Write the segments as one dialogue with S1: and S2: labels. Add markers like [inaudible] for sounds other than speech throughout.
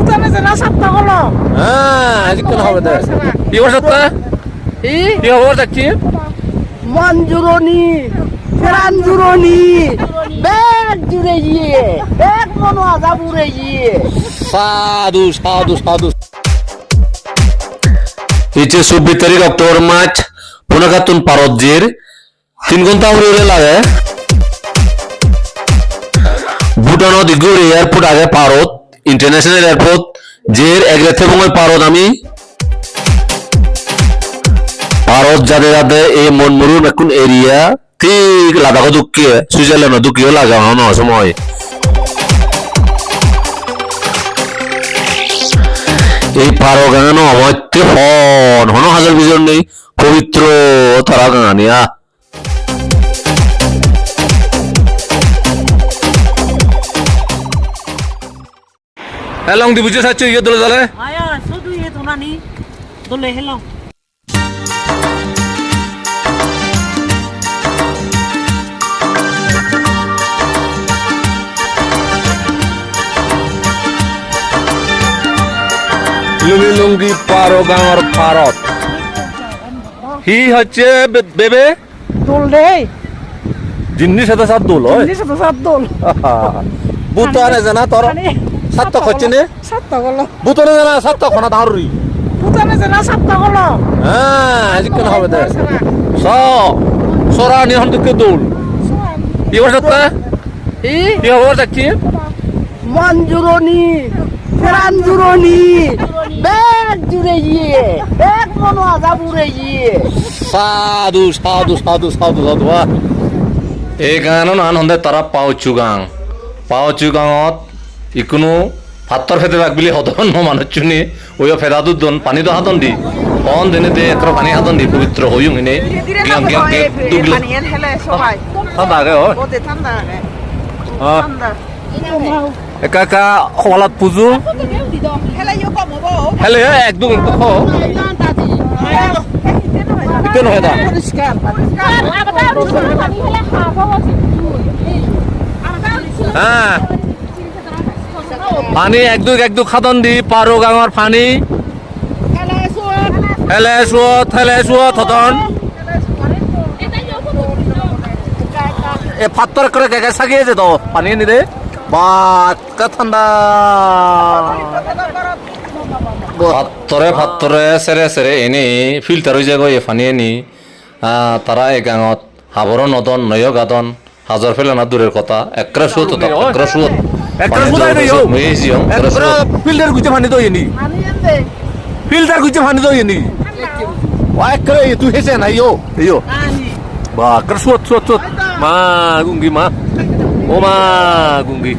S1: ভুটানে হলো।
S2: হ্যাঁ আজকে হবে দেখ। কি বলছ
S1: ই
S2: কি? খবর যাচ্ছি
S1: জুরনি প্রাণ জুরনি ব্যাগ জুড়ে গিয়ে ব্যাগ মনো আজা পুরে গিয়ে।
S2: সাধু সাধু সাধু। ইচ্ছে চব্বিশ তারিখ অক্টোবর মাস পুনাকাতুন পারজ্জির তিন ঘণ্টা উড়ে লাগে। ভুটানত এয়ারপোর্ট আগে পারত ইন্টারন্যাশনাল এয়ারপোর্ট জের এগ্রেথে বঙ্গল পারত আমি ভারত যাতে যাতে এই মনমুরুর এখন এরিয়া ঠিক লাদাখ দুঃখে সুইজারল্যান্ড দুঃখেও লাগানো সময়। এই পারো গানো অমত্যে হন হন হাজার বিজন নেই, পবিত্র তারা গানিয়া হ্যাঁ লং দি বুঝে সাচ্ছ ইয়ে দলে দলে?
S1: আয়া শুধু এ তো নানি। দলে হেলাম
S2: লুঙ্গি লুঙ্গি পারো গাঁর পারত হি হচ্ছে বেবে?
S1: দোল রে।
S2: জিন্নি সাথে সাত দোল হয়
S1: নিজে তো সাত দোল।
S2: বুতনে জানা তোর। সাত খচ্ছে নে?
S1: সাতটা হলো
S2: বুতনে জানা সাত খনা দাঁড়ি
S1: ভুটানে যে না সাতটা হলো
S2: হ্যাঁ আজকে হবে দেখ। স সরা নিহন দুঃখে দোল কি বলছ
S1: ই?
S2: কি খবর যাচ্ছি
S1: মন জুরনি প্রাণ জুরনি ব্যাগ জুড়ে গিয়ে ব্যাগ মনো আজা পুরে গিয়ে।
S2: সাধু সাধু সাধু সাধু সাধু এই গানো নান তারা পাওচু গাং পাওচু গাঙত ইকোনো ভাতৰ ফেতে বাক বুলি সদন ন মানুহ চুনি ওই ফেদাটো দন পানী তো হাতন দি। কন দেনে দে একর পানী হাতন দি পবিত্র হইও এনে গিয়াম গিয়াম দুগলে
S1: পানিয়ান হেলে সবাই।
S2: ঠান্ডা আগে হয়। একা একা খোলাত পুজো।
S1: হেলে ইউ কম হব।
S2: হেলে একদম নহয় দা
S1: পরিষ্কার
S2: হ্যাঁ পানী একদুক একদুক খাদন দি, পারো গাঙৰ পানী। হেলে চুৱত হেলে চুৱত হতন এ ফাত্তর করে গেগে সাগিয়েছে তো, পানি নি দে। বাত ঠান্ডা ফাত্তরে ফাত্তরে সেরে সেরে এনে ফিল্টার হয়ে যাগো এ পানি এনি তারা এ গাঙত হাবর নদন নয় গাদন হাজার ফেলে না দূরের কথা একরা সুত একরা সুত
S3: একরা সুত আইনে ইয়ো। ফিল্টার গুছে পানি দই নি ফিল্টার গুছে পানি দই নি ওয়াই করে তুই হেসে না ইয়ো ইয়ো বা কর সুত সুত সুত মা গুঙ্গি মা। ও মা গুঙ্গি।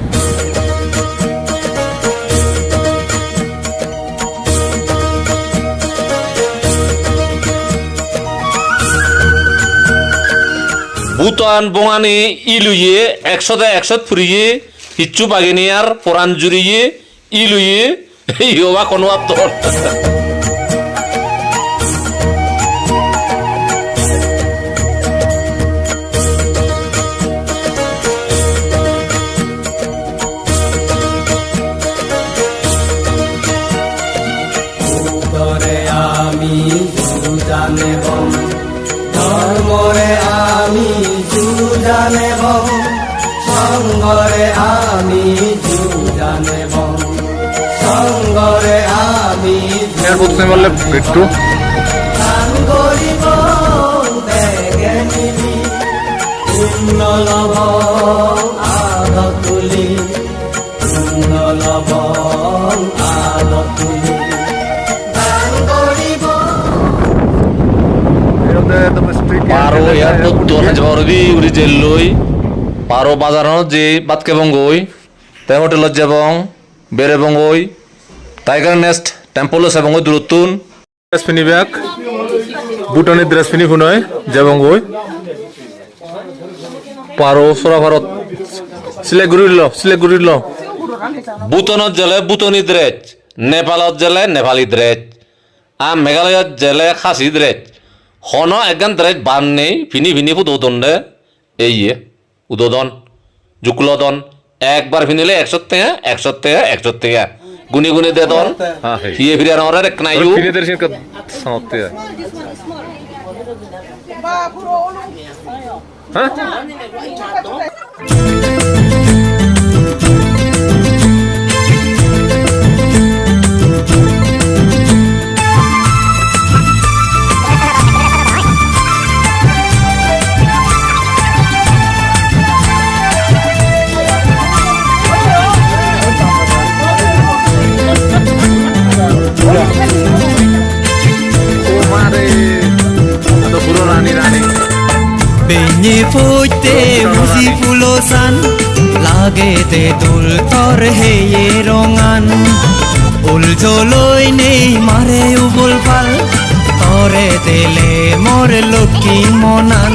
S2: বুতান বঙানি ইলুয়ে একশতে একশত ফুরিয়ে হিচ্ছু পাগিনি আর পরাণ জুড়িয়ে ইলুয়ে ইয়োবা কোনো আত্ম
S4: করিব
S2: পারো তো হাজার দি উড়ি জেল লই পারো বাজারত যে বাতকে বঙ্গই। তাই হোটেলত যাবং বেড়ে বঙ্গই। টাইগার নেস্ট টেম্পল আছে বঙ্গই দূরতুন
S3: ড্রেস পিনি ব্যাগ বুটনি ড্রেস পিনি ফুনয় যাবং গই পারো সরা ভারত সিলেগুড়ি ল সিলেগুড়ি ল
S2: বুতনত জেলে বুতনি দ্রেজ নেপালত জেলে নেপালি দ্রেজ আর মেঘালয়ত জেলে খাসি দ্রেজ হন একগান দ্রেজ বান নেই ফিনি ফিনি উদোদন দে এই ইয়ে উদোদন জুকলদন একবার ফিনিলে একশো টাকা একশো টাকা একশো টাকা গুনি গুনে দে দল।
S3: হ্যাঁ হ্যাঁ
S2: হিয়ে। ফিরে নরে রেক নাই ইউ।
S3: ফিরে দের সিনকা সামতে
S4: বেঞ্জে ফুটে মুসি ফুলো সান লাগেতে দুল তর হেয়ে রঙান। উল জলই নেই মারে উবল ফাল। তরে তেলে মর লক্ষ্মী মনান।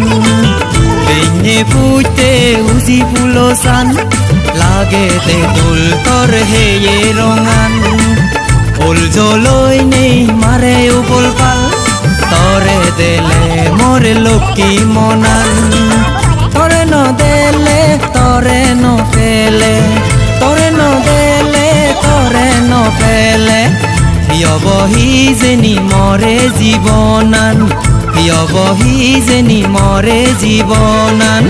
S4: বেঞ্জে ফুটে উজি ফুলো সান লাগেতে দুল তর হেয়ে রঙান। উল জলই নেই মারে উবল ফাল। তরে দেলে মোরে লক্ষ্মী মনান। তরে ন দেলে, তরে ন পেলে তরে ন দেলে, তরে ন পেলে হিয় বহি যেনি মরে জীবনান। হিয় বহি যেনি মরে জীবনান।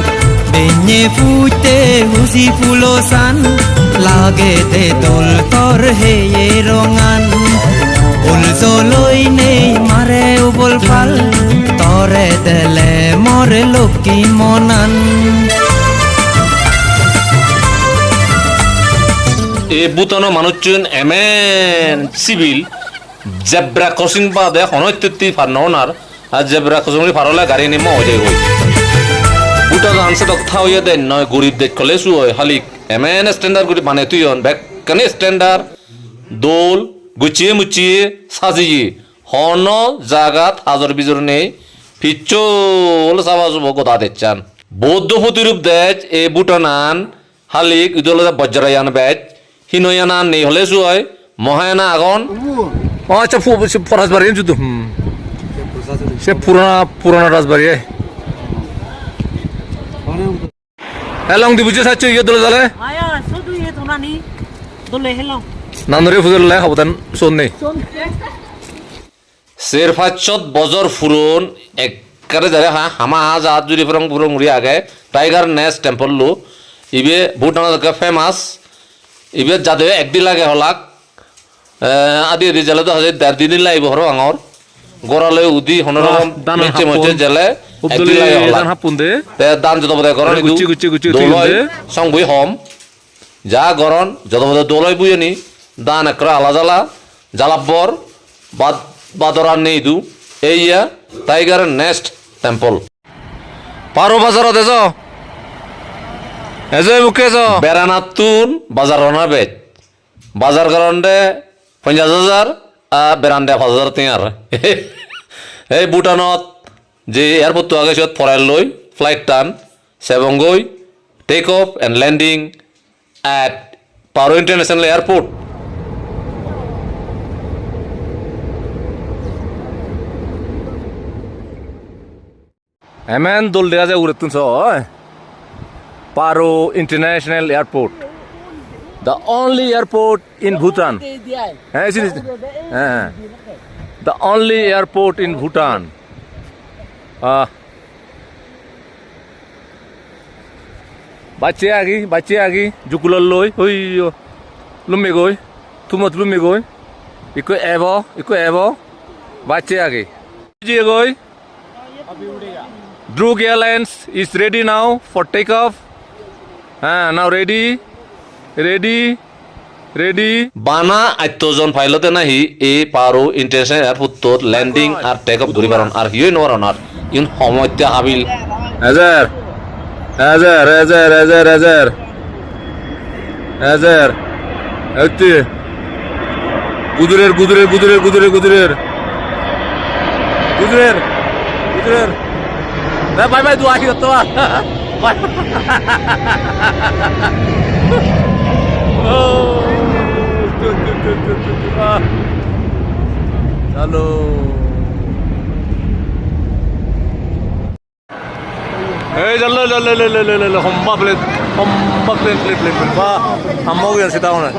S4: বেñে ফুটে হুসি ফুলোসান। লাগে দে দোল তর হেয়ে রঙান। উল জলই নেই, মারে উবল ফাল তরে দেলে মরে লক্ষ্মী মনান।
S2: এ বুতনো মানুষজন এমেন সিভিল। জেব্রা ক্রসিং বাদে হনত্যতি ফারনওনার আর জেব্রা ক্রসিং ফারলে গাড়ি নিমা হয়ে যায় গই বুটা আনসে দক্থা হইয়া দেন নয়, গরিব দেখ সুয় হালিক। এমেন স্ট্যান্ডার্ড মানে তুই অন। ব্যাক স্ট্যান্ডার্ড দোল গুছিয়ে মুচিয়ে সাজিয়ে হন জাগাত হাজর বিজর নেই। পিচ্চল সাবা শুভ কথা দেখছান বৌদ্ধ প্রতিরূপ দেজ এ বুটানান হালিক ইদল বজ্রায়ান বেজ হিনয়ানা নেই হলে সুয় মহায়ানা আগন।
S3: আচ্ছা ফরাজবাড়ি যুদ্ধ হুম। সে পুরানা পুরানা রাজবাড়ি হ্যাঁ লং দি বুঝে সাচ্ছ ইয়ে দলে জালে
S5: Aya, so
S3: নান্দরে ফুজল লাই খাবতান শোন নেই
S2: শেরফাচ্ছত বজর ফুরন একবারে যারে হা হামা জাহাজ জুড়ি ফুরং ফুরং উড়ি আগে। টাইগার নেস টেম্পল লু। ইবে ভুটান ফেমাস ইবে যাদে একদিন লাগে হলাক। আদি আদি জেলে তো হাজার দেড় দিন লাইব হর আঙর গড়ালে উদি মেচে
S3: হাপন।
S2: মেচে জেলে একদিন লাগে হলাক।
S3: দান
S2: যত বোধ গরণ
S3: গুচি গুচি গুচি
S2: দোলয়
S3: দে।
S2: হম। যা গরণ যত বোধ দোলয় বুয়েনি। দান একরা আলা জ্বালা জ্বালাব্বর বাদ বাদরার নেই দু। এইয়া টাইগার নেস্ট টেম্পল
S3: পারো বাজারত এজ এজ মুখে এজ
S2: বেড়ানাতুন বাজার রনা বেচ বাজার কারণে পঞ্চাশ হাজার আর বেড়ান দেড় পাঁচ হাজার তিয়ার এই ভুটানত যে এয়ারপোর্ট আগে সিহঁত ফরাইল লৈ ফ্লাইট টান চেবংগৈ take off and landing at Paro international airport
S3: Yemen দোল দেখা যায় উড়ে তুনছ Paro international airport the only airport in Bhutan হ্যাঁ এসে হ্যাঁ the only airport in Bhutan বাচ্চে আগি বাচ্চে আগি জুকুলার লই হই লুমে গই তুমত লুমে গই ইকো এব ইকো এব বাচ্চে আগে জিয়ে গই Druk Airlines is ready now for takeoff. Uh, now ready, ready. Ready
S2: বানা আত্মজন ফাইলতে নাহি এ পারো ইন্টারন্যাশনাল এয়ারপোর্টত ল্যান্ডিং আর টেক অফ ধরি পারন আর হিয়ে নোয়ারন আর ইন সমস্যা হাবিল।
S3: হাজার হাজার হাজার হাজার হাজার হাজার হতে গুদুরের গুদুরের গুদুরের গুদুরের গুদুরের। গুদুরের গুদুরের। ভাই ভাই দোয়া কি তোমার। চলো। এই, চলো চলো চলো চলো হম্বা প্লেট হম্বা প্লেট প্লেট প্লেট প্লেট বাহ, আম্মাও গেল সেটা মনে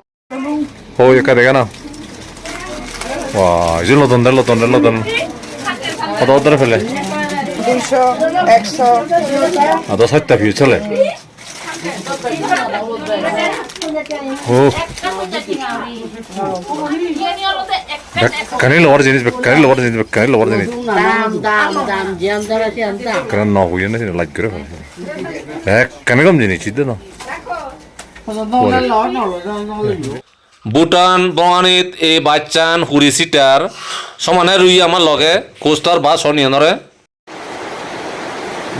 S3: ও একা দেখে না বাহ, এই যে লতন দে লতন দে লতন কত ধরে ফেলে
S1: দুইশো একশো।
S3: দশ হাজারটা ভিউ চলে। ভুটান বঙানিত এই বাচ্চান হুড়ি সিটার সমানে রুই আমার লগে কোস্টার বা সনিয়নরে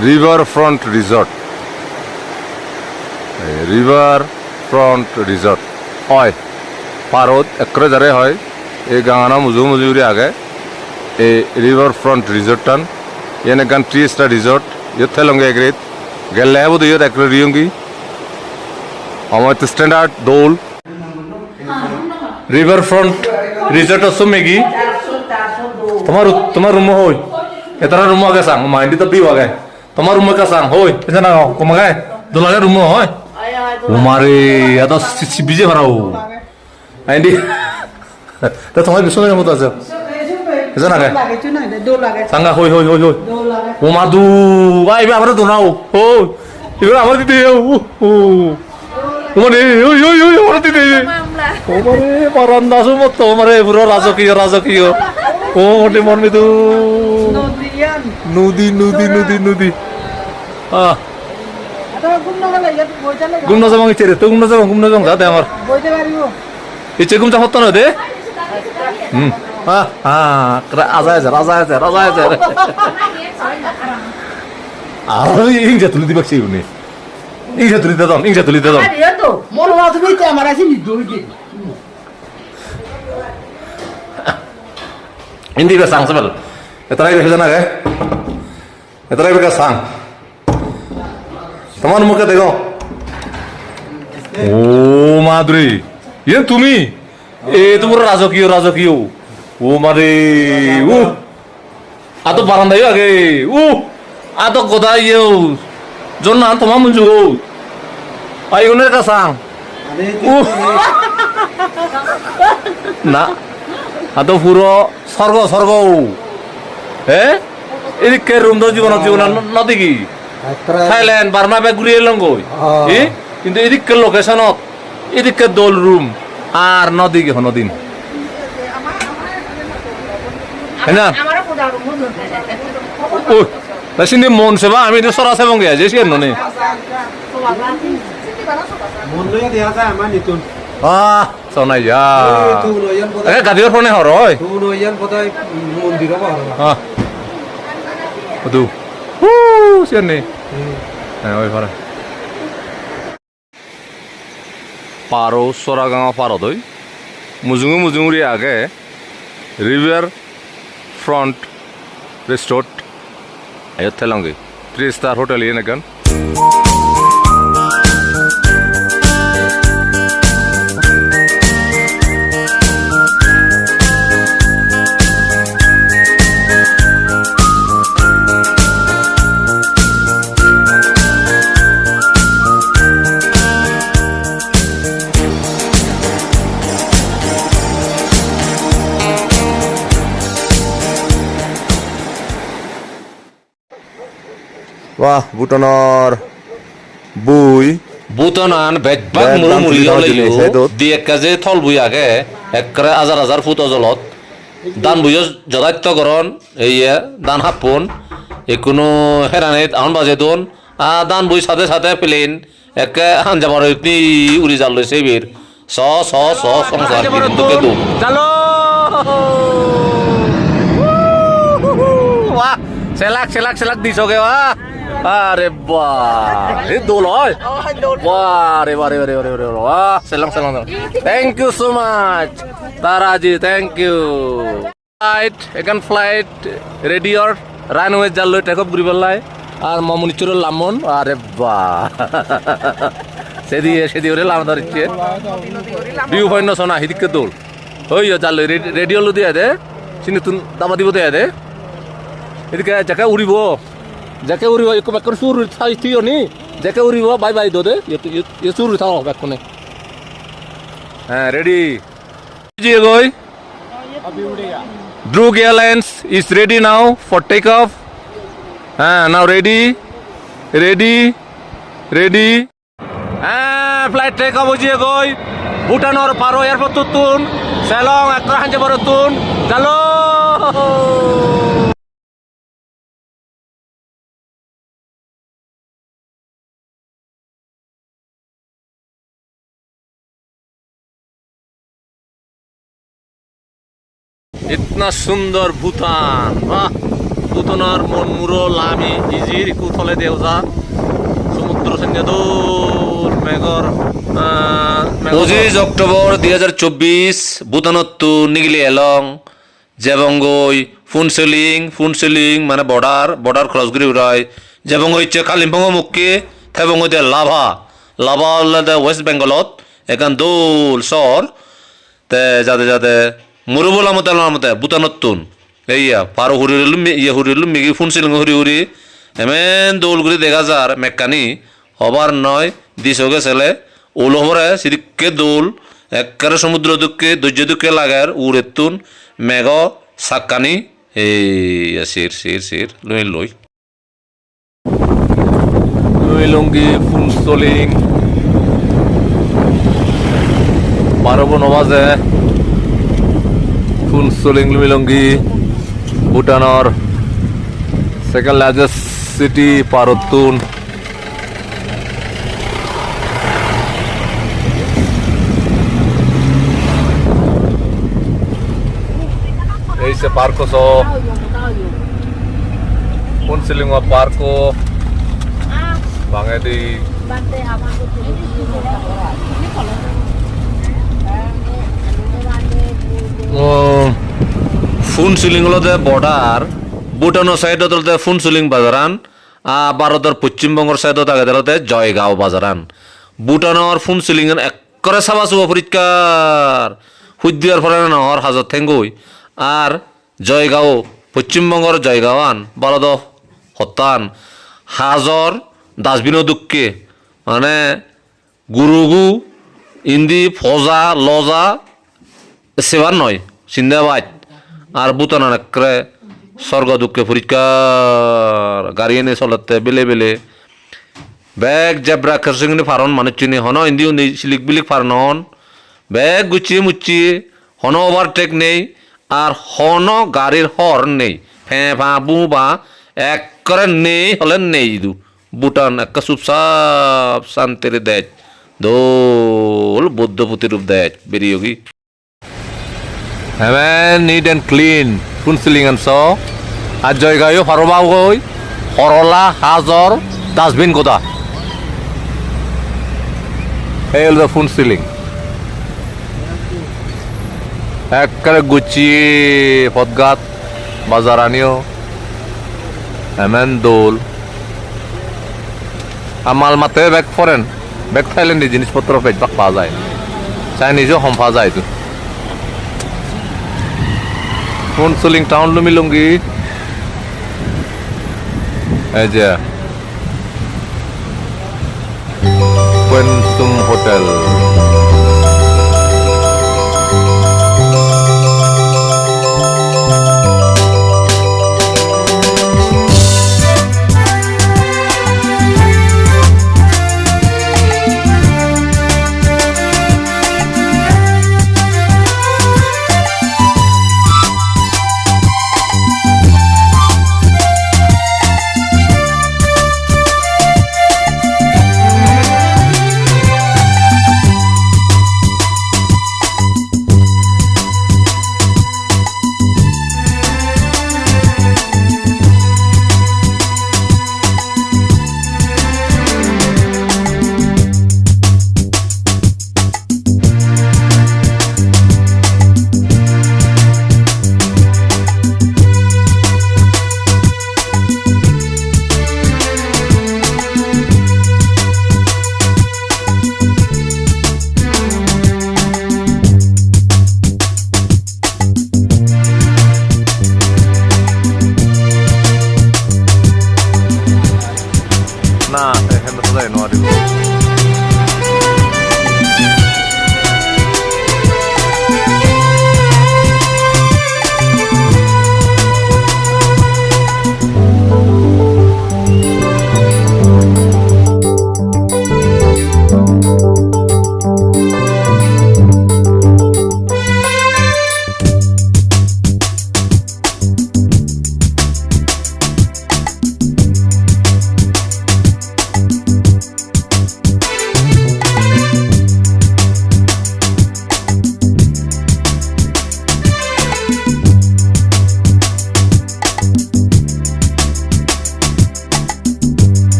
S3: river front resort river front resort হয়। পারত একরে যারে হয়। এই গাঙানা মুজু মুজুরি আগে। এই রিভার ফ্রন্ট রিসর্টান ইয়ানে গান ট্রি স্টার রিসর্ট ইয়ত থেলঙ্গে এগ্রিত গেলে বোধ ইয়ত একরে রিয়ঙ্গি আমার স্ট্যান্ডার্ড দৌল। রিভার ফ্রন্ট রিসর্ট আছে মেগি। তোমার তোমার রুম হই এটারা রুম আগে সাং মাইন্ডি তো বিও আগে। তোমার রুম কা সাং হই। এটা না কমাগে দোলাগে রুম হয় উমারে এত বিজে ভাড়াও আইন্ডি তা তোমার বিশ্বনের মতো আছে। এটা না সাঙ্গা হই হই হই হই। ও মাদু আইবে আমরা দোনাও ও। এবার আমার দিতে ও ও ওমারে ওই ওই ওই আমার দিতে ওমারে পারান্দাসু মতো ওমারে পুরো রাজকীয় রাজকীয়। ও মন মিদু? নদী নদী নদী নদী। আহ। গুমনা যাবাং ইচ্ছে রে তো গুমনা যাবাং গুমনা যাবাং যাতে আমার ইচ্ছে গুমটা হতো না দে? হুম। হ্যাঁ হ্যাঁ রাজা আছে রাজা আছে রাজা আছে আর ইংজা তুলি দিবাক সেই উনি। ইংজা তুলি দাম ইংজা তুলি দাম
S1: মনে হয় তুমি আমার আছে নিদুই
S3: Hindi ka sang sabal. Ito rin ka na kay. Ito rin ka sang. তোমার মুখে দেখো ও মাদুরি ইয়ে তুমি এ তো পুরো রাজকীয় রাজকীয় ও মারে উ আতো বারান্দায় আগে উ আতো কথা ইয়ে জন্য তোমার মুঞ্জু আই উনের কা সাং উ না আতো পুরো স্বর্গ স্বর্গ হে? এদিকে রুম তো জীবন জীবন নদী কি? থাইল্যান্ড বার্মা ব্যাগ ঘুরিয়ে এলাম গই? কিন্তু এদিকে লোকেশনত এদিকে দোল রুম আর নদী কি হ্যাঁ না? সিনি মন সেবা আমি তো সরা সেবং গিয়া যে সিয়ার ননে
S6: মনলৈ দিয়া যায় আমাৰ নিতুন।
S3: যা।
S6: তো নয়ন
S3: এ
S6: পদায়
S3: গাদির ফোনে হর হয়
S6: তো নয়ন পদায় মন্দিৰৰ পৰা
S3: হ্যাঁ ওদু উ সিয়ার নেই হ্যাঁ ওই ফারা পারো সরাগাঁও পারো দই মুজুঙু মুজুঙুরি আগে রিভার ফ্রন্ট রিসোর্ট আয়ত থেলঙ্গে থ্রি স্টার হোটেল ইয়ে নাগান
S2: বাহ ভুটানৰ বুই
S3: বুতনান বেদবাগ
S2: বেদবাগ
S3: মুরু মুড়ি
S2: মুড়ি
S3: হলে
S2: হলে সেদত।
S3: দি একাজে থল বুই আগে একরে হাজার হাজার ফুট অজলত দান বুঝ যদার্থ করণ এইয়ে দান হাপুন একুনো হেরানিত আহন বাজে দোন আ দান বুই সাথে সাথে প্লেন একে ইতনি উড়ি জাল লইছে বীর স স স সংসার কিন্তু দো
S2: চালো বাহ সেলাক সেলাক সেলাক দিছগে বাহ আরে বাহ। দোল হয় বাহ রে বারে বারে বারে বারে বাহ সেলাম সেলাম থ্যাংক ইউ সো মাচ তারাজি থ্যাংক ইউ ফ্লাইট এখান ফ্লাইট রেডি অর রানওয়ে জাল টেক অফ ঘুরি পেলাই আর মামুনিচুরের লামন আরে বাহ। সেদিকে সেদিকে লাম ধরছে ভিউ পয়েন্ট সোনা হিদিকে দৌড় ওই জাল রেডিও লো দিয়া দে চিনি তুন দাবা দিব দিয়া দে। এদিকে যাকে উড়িব। যাকে উড়িব একো বেকর সুর থাই থিও নি যাকে উড়িব বাই বাই দো দে ইয়ে সুর থাও বেকনে হ্যাঁ ready Jiegoi. Drug Airlines is ready now for takeoff. Ah, now ready, ready, ready. Ah, flight takeoff হয়ে গই ভুটানৰ পাৰো এয়াৰপৰ্টত তুন শ্বিলং একটা হাঞ্জে বড় তুন চালো ইতনা সুন্দর ভূটান। বাহ ভূটানের মনমুরো লামি। ইজির কুথলে দেওজা সমুদ্র সৈন্যদূর মেঘর পঁচিশ অক্টোবর দুই হাজার চব্বিশ ভূটানত নিগলি এলং জেবঙ্গই ফুনসেলিং ফুনসেলিং মানে বর্ডার বর্ডার ক্রস করে উড়াই জেবঙ্গ হচ্ছে কালিম্পং মুখে থেবঙ্গ দিয়ে লাভা। লাভা ওয়েস্ট বেঙ্গলত এখান দোল শহর তে যাতে যাতে মুরুবলা মতে মতে বুতানতুন এইয়া পারো হুরি হরিলু ইয়ে হুরি হরিলু মিগি ফোন সিলিং হুরি হুরি এমেন দৌল করে দেখা যার মেকানি হবার নয় দিশকে ছেলে ওলো হরে সিদিকে দৌল একেবারে সমুদ্র দুঃখে ধৈর্য দুঃখে লাগার উড়েতুন মেঘ সাক্কানি এই সির সির সির লই লই লঙ্গি ফুন চলিং বারো নবাজে ফুনসুলিং লুমিলঙ্গি ভুটানৰ সেকেন্ড লার্জেস্ট সিটি পারতুন এই সে পার্কো সো ফুনসুলিং পার্কো? বাঙালি। ফুন সিলিং হলতে বর্ডার ভুটানের সাইডত ফুন সিলিং বাজারান ভারতের পশ্চিমবঙ্গের সাইডত আগে জয়গাঁও বাজারান ভুটানের ফুন সিলিং একরে চাবা চুব পরিষ্কার সূর্যের ফলে নহর হাজত ঠেঙ্গুই আর জয়গাঁও পশ্চিমবঙ্গর জয়গাঁওয়ান ভারত হতান হাজর ডাস্টবিনও দুঃখে মানে গুরুগু ইন্দি ফজা লজা সেবার নয় সিন্দাবাদ আর বুতন একরে স্বর্গ দুঃখে পরিষ্কার। গাড়ি এনে চলাতে বেলে বেলে। ব্যাগ জেব্রা খেসিংনি ফারন মানুষ চিনি হন ইন্দি উন্দি সিলিক বিলিক ফারন হন ব্যাগ গুছিয়ে মুচিয়ে, হন ওভারটেক নেই, আর হন গাড়ির হর্ন নেই। ফে ফা বু বা একরে নেই হলে নেই দু। বুটান একটা চুপচাপ শান্তির দেয় দোল বৌদ্ধপতি রূপ দেয় বেরিয়ে হেমেন নিট এণ্ড ক্লিন এণ্ড চ আর জয়গায়ও হরবাগৈ সরলা হাজর ডাস্টবিন গোদা এই হল ফুন সিলিং একবারে গুছিয়ে পদগাত বাজার আনিও হেমেন দোল আর মাল মাতে ব্যাগ ফরেন ব্যাগ থাইল্যান্ডে জিনিসপত্র বেচবাক পাওয়া যায় চাইনিজও হম পাওয়া যায় তো ফুনসুলিং টাউন লুমিলুঙ্গি এই যে। কুয়েনসুম হোটেল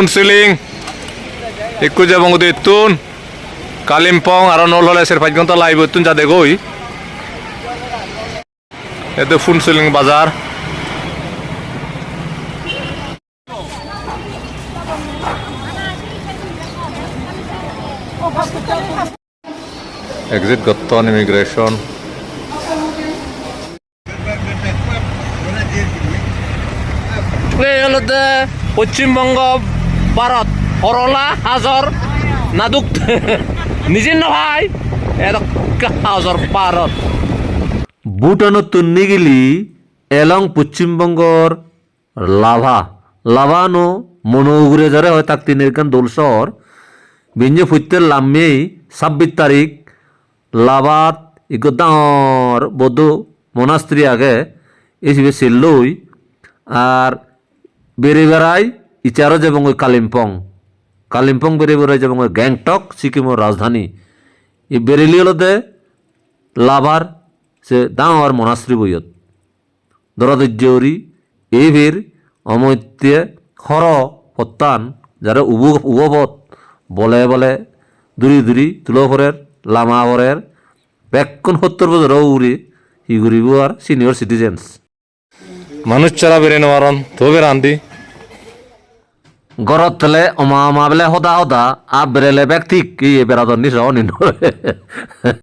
S2: ফোন সিলিং? যাব ইতুন কালিম্পং আর নল হলে সের ঘণ্টা লাইব ইতুন যা দেখই। এতে ফোন সিলিং বাজার। এক্সিট গত্তন ইমিগ্রেশন পশ্চিমবঙ্গ ভারত করলা হাজর নাদুক। [laughs] নিজে নহয় হাজর ভারত ভুটানত তুন্নি গেলি এলং পশ্চিমবঙ্গর লাভা। লাভানো মনোগুরে যারে হয় তাক তিনের গান দোল শহর বিঞ্জে ফুইতের লাম্মেই ছাব্বিশ তারিখ লাভাত ইগো ডাঙর বৌদ্ধ মনাস্ত্রী আগে। এসবে সেল্লই আর বেড়ে বেড়াই ইচারও যাবং ওই কালিম্পং। কালিম্পং বেড়ে বেড়াই যাবং ওই গ্যাংটক, সিকিমের রাজধানী। এই বেরেলি হলতে লাভার সে ডাঙর মনাশ্রী বইয়ত দরদৈর্যরি এই ভীর অমৈত্যে খর পত্তান, যারা উব, উবপথ বলে বলে দূরি দূরি তুলভরের লামাভরের বেক্ষণ সত্তর বছর উড়ি হিগুরিব আর সিনিয়র সিটিজেন্স মানুষ চারা বেড়ে নেওয়ারন তো বেড়ান্তি গরত তেলে অমা মাবলে হদা হদা আব্রেলে ব্যক্তি কি বেড়াদন নিস নিন।